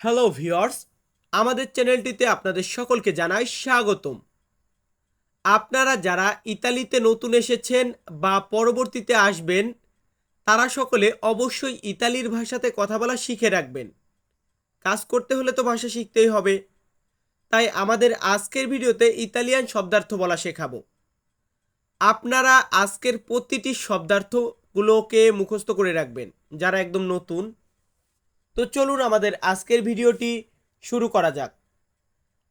Hello viewers, আমাদের চ্যানেলটিতে আপনাদের সকলকে জানাই স্বাগতম। আপনারা যারা ইতালিতে নতুন এসেছেন বা পরবর্তীতে আসবেন, তারা সকলে অবশ্যই ইতালির ভাষাতে কথা বলা শিখে রাখবেন। কাজ করতে হলে তো ভাষা শিখতেই হবে। তাই আমাদের আজকের ভিডিওতে ইতালিয়ান শব্দার্থ বলা শেখাবো। আপনারা আজকের প্রতিটি শব্দার্থগুলোকে মুখস্থ করে রাখবেন, যারা একদম নতুন তো চলুন আমাদের আজকের ভিডিওটি শুরু করা যাক।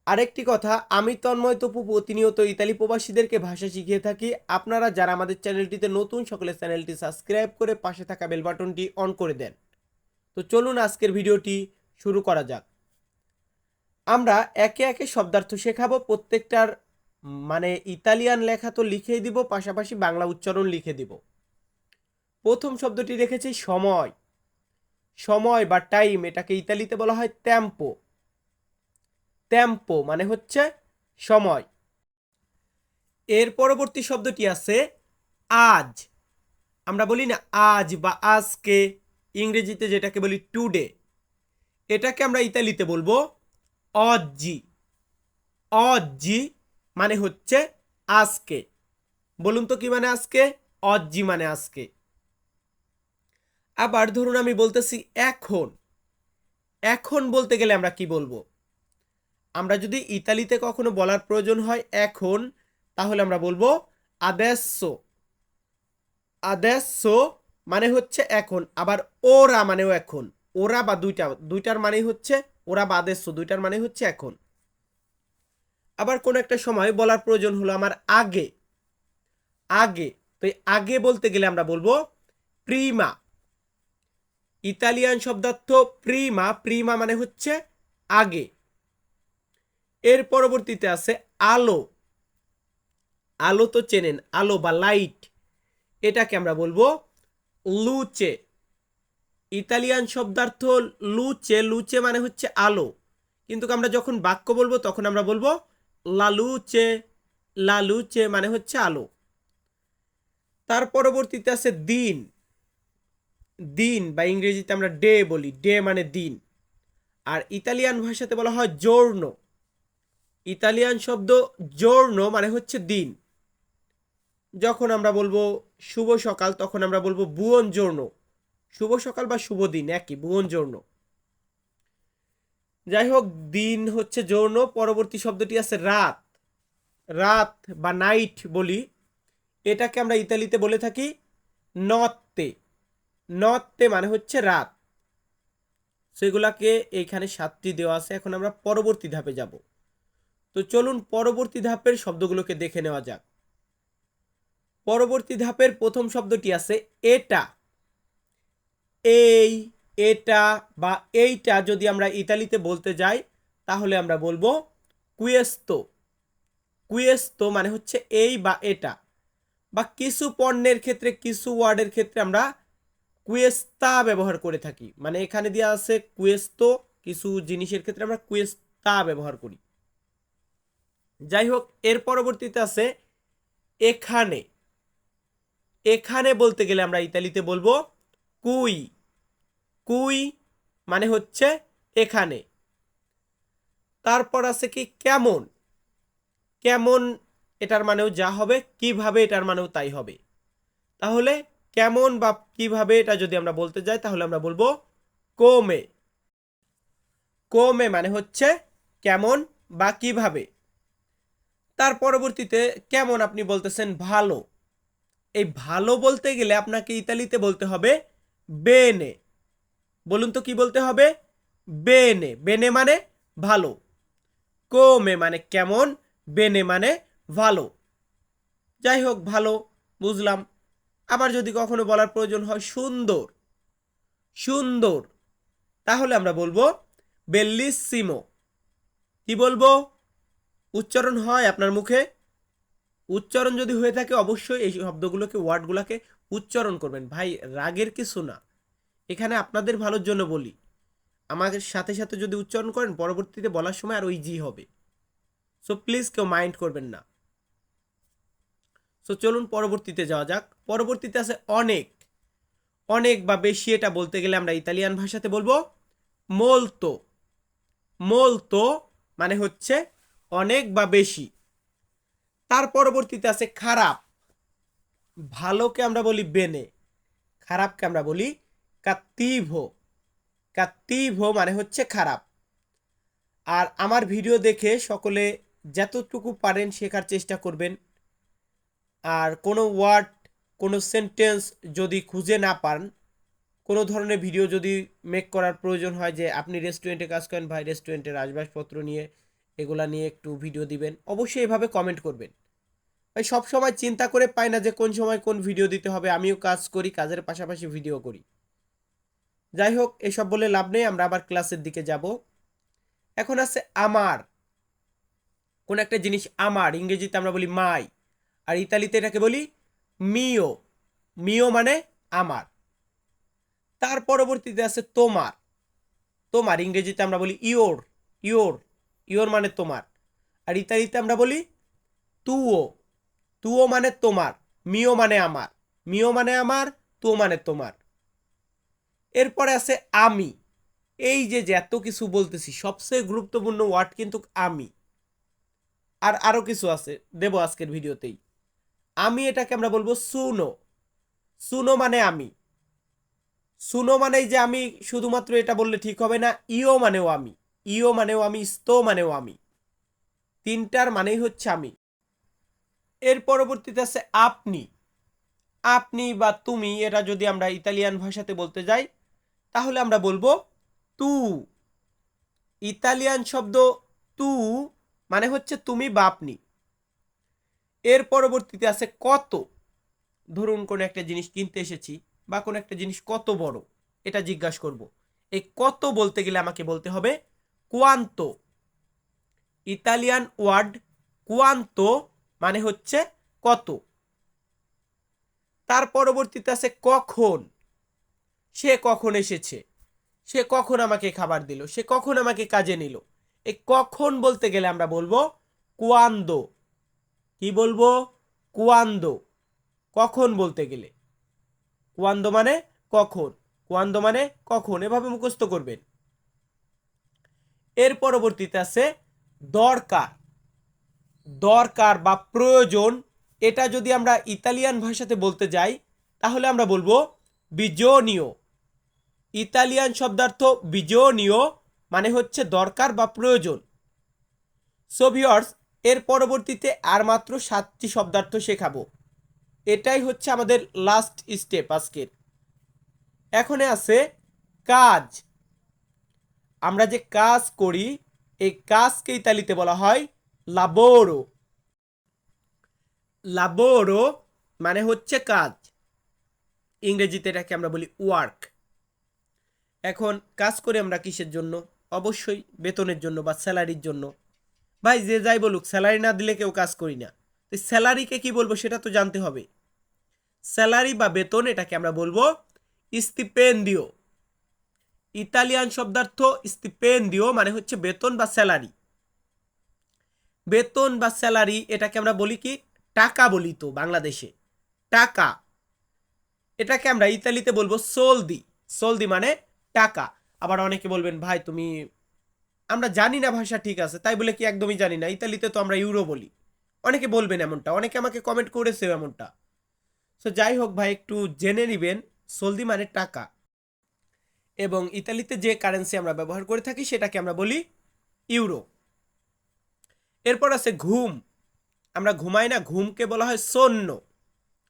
আরেকটি কথা, আমি তন্ময় তপু, প্রতিনিয়ত ইতালি প্রবাসীদেরকে ভাষা শিখিয়ে থাকি। আপনারা যারা আমাদের চ্যানেলটিতে নতুন, সকলে চ্যানেলটি সাবস্ক্রাইব করে পাশে থাকা বেল বাটনটি অন করে দেন। তো চলুন আজকের ভিডিওটি শুরু করা যাক। আমরা একে একে শব্দার্থ শেখাবো, প্রত্যেকটার মানে ইতালিয়ান লেখা তো লিখেই দিব, পাশাপাশি বাংলা উচ্চারণ লিখে দিব। প্রথম শব্দটি রেখেছি সময়। সময় বা টাইম এটাকে ইতালিতে বলা হয় ট্যাম্পো ট্যাম্পো মানে হচ্ছে সময়। এর পরবর্তী শব্দটি আছে আজ। আমরা বলি না আজ বা আজকে, ইংরেজিতে যেটাকে বলি টুডে এটাকে আমরা ইতালিতে বলব অজ্জি অজ্জি মানে হচ্ছে আজকে। বলুন তো কি মানে আজকে? অজ্জি মানে আজকে। আবার ধরুন আমি বলতেছি এখন। এখন বলতে গেলে আমরা কি বলব? আমরা যদি ইতালিতে কখনো বলার প্রয়োজন হয় এখন, তাহলে আমরা বলব আদেsso আদেsso মানে হচ্ছে এখন, আবার ওরা মানেও এখন। ওরা বা দুইটা, দুইটার মানে হচ্ছে ওরা বা আদেsso দুইটার মানে হচ্ছে এখন। আবার কোন একটা সময় বলার প্রয়োজন হলো আমার আগে। আগে, তো আগে বলতে গেলে আমরা বলব প্রিমা ইতালিয়ান শব্দার্থ প্রিমা প্রিমা মানে হচ্ছে আগে। এর পরবর্তীতে আছে আলো। আলো তো চেনেন, আলো বা লাইট। এটাকে আমরা বলব লুচে। ইতালিয়ান শব্দার্থ লুচে লুচে মানে হচ্ছে আলো। কিন্তু আমরা যখন বাক্য বলব, তখন আমরা বলব লালুচে লালুচে মানে হচ্ছে আলো। তার পরবর্তীতে আছে দিন। দিন বা ইংরেজিতে আমরা ডে বলি, ডে মানে দিন। আর ইতালিয়ান ভাষাতে বলা হয় জোর্ণ ইতালিয়ান শব্দ জোর্ণ মানে হচ্ছে দিন। যখন আমরা বলব শুভ সকাল, তখন আমরা বলব বুয়ন জোর্ণ শুভ সকাল বা শুভ দিন, একই বুয়ন জোর্ণ যাই হোক, দিন হচ্ছে যৌন পরবর্তী শব্দটি আছে রাত। রাত বা নাইট বলি। এটাকে আমরা ইতালিতে বলে থাকি নত্তে নত্তে মানে হচ্ছে রাত। সেগুলাকে এইখানে সাতটি দেওয়া আছে। এখন আমরা পরবর্তী ধাপে যাব। তো চলুন পরবর্তী ধাপের শব্দগুলোকে দেখে নেওয়া যাক। পরবর্তী ধাপের প্রথম শব্দটি আছে এটা। এই, এটা বা এইটা যদি আমরা ইতালিতে বলতে যাই, তাহলে আমরা বলব কুয়েস্তো। কুয়েস্তো মানে হচ্ছে এই বা এটা। বা কিছু পণ্যের ক্ষেত্রে, কিছু ওয়ার্ডের ক্ষেত্রে আমরা কুয়েস্তা ব্যবহার করে থাকি। মানে এখানে দেওয়া আছে কুয়েস্তো, কিছু জিনিসের ক্ষেত্রে আমরা কুয়েস্তা ব্যবহার করি। যাই হোক, এর পরবর্তীতে আছে এখানে। এখানে বলতে গেলে আমরা ইতালিতে বলব কুই। কুই মানে হচ্ছে এখানে। তারপর আছে কি কেমন? কেমন এটার মানেও যা হবে, কীভাবে এটার মানেও তাই হবে। তাহলে কেমন বা কীভাবে এটা যদি আমরা বলতে যাই, তাহলে আমরা বলব কোমে। কোমে মানে হচ্ছে কেমন বা কীভাবে। তার পরবর্তীতে কেমন আপনি বলতেছেন ভালো। এই ভালো বলতে গেলে আপনাকে ইতালিতে বলতে হবে বেনে। বলুন তো কি বলতে হবে? বেনে। বেনে মানে ভালো। কোমে মানে কেমন, বেনে মানে ভালো। যাই হোক, ভালো, বুঝলাম। আবার যদি কখনো বলার প্রয়োজন হয় সুন্দর সুন্দর, তাহলে আমরা বলব বেল্লিসিমো কি বলব? উচ্চারণ হয় আপনার মুখে। উচ্চারণ যদি হয়ে থাকে, অবশ্যই এই শব্দগুলোকে, ওয়ার্ডগুলোকে উচ্চারণ করবেন। ভাই, রাগের কিছু না। এখানে আপনাদের ভালোর জন্য বলি। আমাদের সাথে সাথে যদি উচ্চারণ করেন, পরবর্তীতে বলার সময় আর ওই জি হবে। সো প্লিজ কেউ মাইন্ড করবেন না। সো চলুন পরবর্তীতে যাওয়া যাক। পরবর্তীতে আছে অনেক অনেক বা বেশি এটা বলতে গেলে আমরা ইতালিয়ান ভাষাতে বলব মোলতো মোলতো মানে হচ্ছে অনেক বা বেশি। তার পরবর্তীতে আছে খারাপ। ভালোকে আমরা বলি বেনে খারাপকে আমরা বলি কাত্তিভো কাত্তিভো মানে হচ্ছে খারাপ। আর আমার ভিডিও দেখে সকলে যতটুকু পারেন শেখার চেষ্টা করবেন। আর কোনো ওয়ার্ড কোনো সেন্টেন্স যদি খুঁজে না পান, কোনো ধরনের ভিডিও যদি মেক করার প্রয়োজন হয় যে আপনি রেস্টুরেন্টে কাজ করেন ভাই রেস্টুরেন্টের আসবাবপত্র নিয়ে এগুলা নিয়ে একটু ভিডিও দিবেন, অবশ্যই এভাবে কমেন্ট করবেন। ভাই, সব সময় চিন্তা করে পাই না যে কোন সময় কোন ভিডিও দিতে হবে, আমিও কাজ করি, কাজের পাশাপাশি ভিডিও করি। যাই হোক, এসব বলে লাভ নেই, আমরা আবার ক্লাসের দিকে যাব। এখন আছে আমার। কোন একটা জিনিস আমার, ইংরেজিতে আমরা বলি মাই আর ইতালিতে এটাকে বলি মিও। মিও মানে আমার। তার পরবর্তীতে আছে তোমার। তোমার, ইংরেজিতে আমরা বলি ইওর ইওর ইওর মানে তোমার। আর ইতালিতে আমরা বলি তুও। তুও মানে তোমার, মিও মানে আমার। মিও মানে আমার, তুও মানে তোমার। এরপরে আছে আমি। এই যে যে এত কিছু বলতেছি, সবচেয়ে গুরুত্বপূর্ণ ওয়ার্ড কিন্তু আমি। আর আরও কিছু আছে, দেব আজকের ভিডিওতেই। আমি এটাকে আমরা বলব সুনো। সুনো মানে আমি। সুনো মানেই যে আমি শুধুমাত্র এটা বললে ঠিক হবে না, ইও মানেও আমি। ইও মানেও আমি, স্তো মানেও আমি। তিনটার মানেই হচ্ছে আমি। এর পরবর্তীতে আছে আপনি। আপনি বা তুমি, এটা যদি আমরা ইতালিয়ান ভাষাতে বলতে যাই, তাহলে আমরা বলব তু। ইতালিয়ান শব্দ তু মানে হচ্ছে তুমি বা আপনি। এর পরবর্তীতে আছে কত? ধরুন কোনো একটা জিনিস কিনতে এসেছি বা কোনো একটা জিনিস কত বড়? এটা জিজ্ঞাসা করব। এই কত বলতে গেলে আমাকে বলতে হবে কোয়ান্তো। ইতালিয়ান ওয়ার্ড কোয়ান্তো মানে হচ্ছে কত? তার পরবর্তীতে আছে কখন? সে কখন এসেছে? সে কখন আমাকে খাবার দিল? সে কখন আমাকে কাজে নিল? এই কখন বলতে গেলে আমরা বলব কুয়ান্দো কি বলব? কুয়ান্দো। কখন বলতে গেলে? কুয়ান্দো মানে কখন? কুয়ান্দো মানে কখন? এভাবে মুখস্থ করবেন। এর পরবর্তীতে আছে দরকার। দরকার বা প্রয়োজন, এটা যদি আমরা ইতালিয়ান ভাষাতে বলতে যাই, তাহলে আমরা বলব বিজনীয়। ইতালিয়ান শব্দার্থ বিজনীয় মানে হচ্ছে দরকার বা প্রয়োজন। সোভিয়র্স এর পরবর্তীতে আর মাত্র সাতটি শব্দার্থ শেখাবো। এটাই হচ্ছে আমাদের লাস্ট স্টেপ আজকের। এখানে আছে কাজ। আমরা যে কাজ করি, এই কাজকে ইতালিতে বলা হয় লাবোরো লাবোরো মানে হচ্ছে কাজ। ইংরেজিতে এটাকে আমরা বলি ওয়ার্ক এখন কাজ করে আমরা কিসের জন্য? অবশ্যই বেতনের জন্য বা স্যালারির জন্য। ভাই, যে যাই বলুক স্যালারি না দিলে কেউ কাজ করি না। তো স্যালারিকে কি বলব সেটা তো জানতে হবে। স্যালারি বা বেতন, এটাকে আমরা বলব স্টিপেন্ডিও ইতালিয়ান শব্দার্থ স্টিপেন্ডিও মানে হচ্ছে বেতন বা স্যালারি বেতন বা স্যালারি এটাকে আমরা বলি কি? টাকা বলি তো বাংলাদেশে। টাকা। এটাকে আমরা ইতালিতে বলব সোলদি সোলদি মানে টাকা। আবার অনেকে বলবেন, ভাই, তুমি আমরা জানি না ভাষা ঠিক আছে, তাই বলে কি একদমই জানি না। ইতালিতে তো আমরা ইউরো বলি। অনেকে বলবেন এমনটা, অনেকে আমাকে কমেন্ট করেছে এমনটা। সো যাই হোক ভাই, একটু জেনে নেবেন, সলদি মানে টাকা। এবং ইতালিতে যে কারেন্সি আমরা ব্যবহার করে থাকি, সেটাকে আমরা বলি ইউরো। এরপর আছে ঘুম। আমরা ঘুমাই না, ঘুমকে বলা হয় সন্য।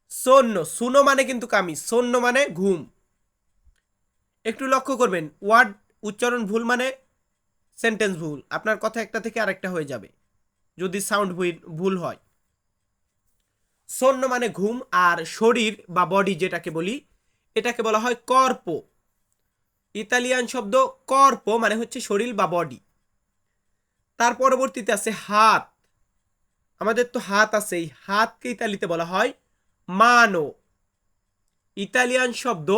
সন্য, সুনো মানে কিন্তু কামি, সন্য মানে ঘুম। একটু লক্ষ্য করবেন ওয়ার্ড উচ্চারণ ভুল মানে সেন্টেন্স ভুল, আপনার কথা একটা থেকে আরেকটা হয়ে যাবে, যদি সাউন্ড ভুল হয়। সন্য মানে ঘুম আর শরীর বা বডি যেটাকে বলি, এটাকে বলা হয় কর্প। ইতালিয়ান শব্দ কর্প মানে হচ্ছে শরীর বা বডি। তার পরবর্তীতে আছে হাত। আমাদের তো হাত আছে এই হাতকে ইতালিতে বলা হয় মানো। ইতালিয়ান শব্দ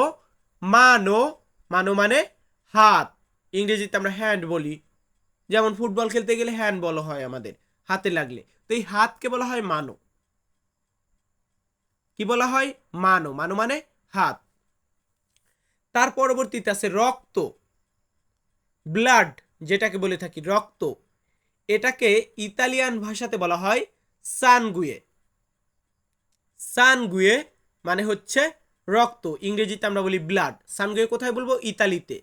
মানো মানো মানে হাত। ইংরেজিতে আমরা হ্যান্ড বলি। যেমন ফুটবল খেলতে গেলে হ্যান্ড বলা হয় আমাদের, হাতে লাগলে। তো এই হাতকে বলা হয় মানো। কি বলা হয়? মানো। মানো মানে হাত। তার পরবর্তীতে আছে রক্ত। ব্লাড যেটাকে বলে থাকি, রক্ত। এটাকে ইতালিয়ান ভাষাতে বলা হয় সানগুয়ে সানগুয়ে মানে হচ্ছে রক্ত। ইংরেজিতে আমরা বলি ব্লাড সানগুয়ে কোথায় বলব? ইতালিতে।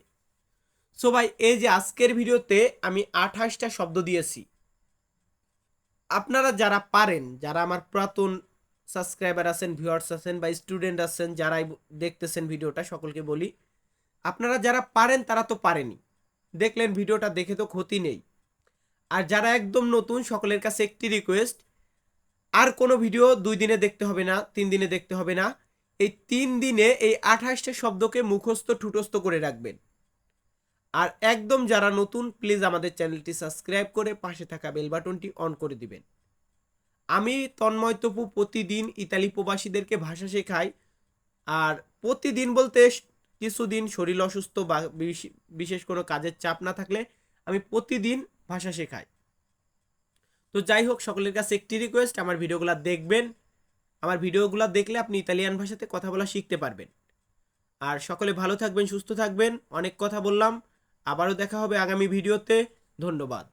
সো ভাই, এই যে আজকের ভিডিওতে আমি আঠাশটা শব্দ দিয়েছি। আপনারা যারা পারেন, যারা আমার পুরাতন সাবস্ক্রাইবার আছেন, ভিউয়ার্স আছেন বা স্টুডেন্ট আছেন, যারাই দেখতেছেন ভিডিওটা, সকলকে বলি, আপনারা যারা পারেন, তারা তো পারেনি। দেখলেন ভিডিওটা, দেখে তো ক্ষতি নেই। আর যারা একদম নতুন, সকলের কাছে একটি রিকোয়েস্ট আর কোনো ভিডিও দুই দিনে দেখতে হবে না, তিন দিনে দেখতে হবে না, এই তিন দিনে এই আঠাশটা শব্দকে মুখস্থ, ঠুটস্থ করে রাখবেন। আর একদম যারা নতুন প্লিজ আমাদের চ্যানেলটি সাবস্ক্রাইব করে পাশে থাকা বেল বাটনটি অন করে দিবেন। আমি তন্ময় তপু প্রতিদিন ইতালি প্রবাসীদেরকে ভাষা শেখাই, আর প্রতিদিন বলতে কিছুদিন শরীর অসুস্থ বা বিশ- বিশেষ কোনো কাজের চাপ না থাকলে আমি প্রতিদিন ভাষা শেখাই। তো যাই হোক, সকলের কাছে একটি রিকোয়েস্ট আমার ভিডিওগুলো দেখবেন। আমার ভিডিওগুলো দেখলে আপনি ইতালিয়ান ভাষাতে কথা বলা শিখতে পারবেন। আর সকলে ভালো থাকবেন, সুস্থ থাকবেন। অনেক কথা বললাম। আবারও দেখা হবে আগামী ভিডিওতে। ধন্যবাদ।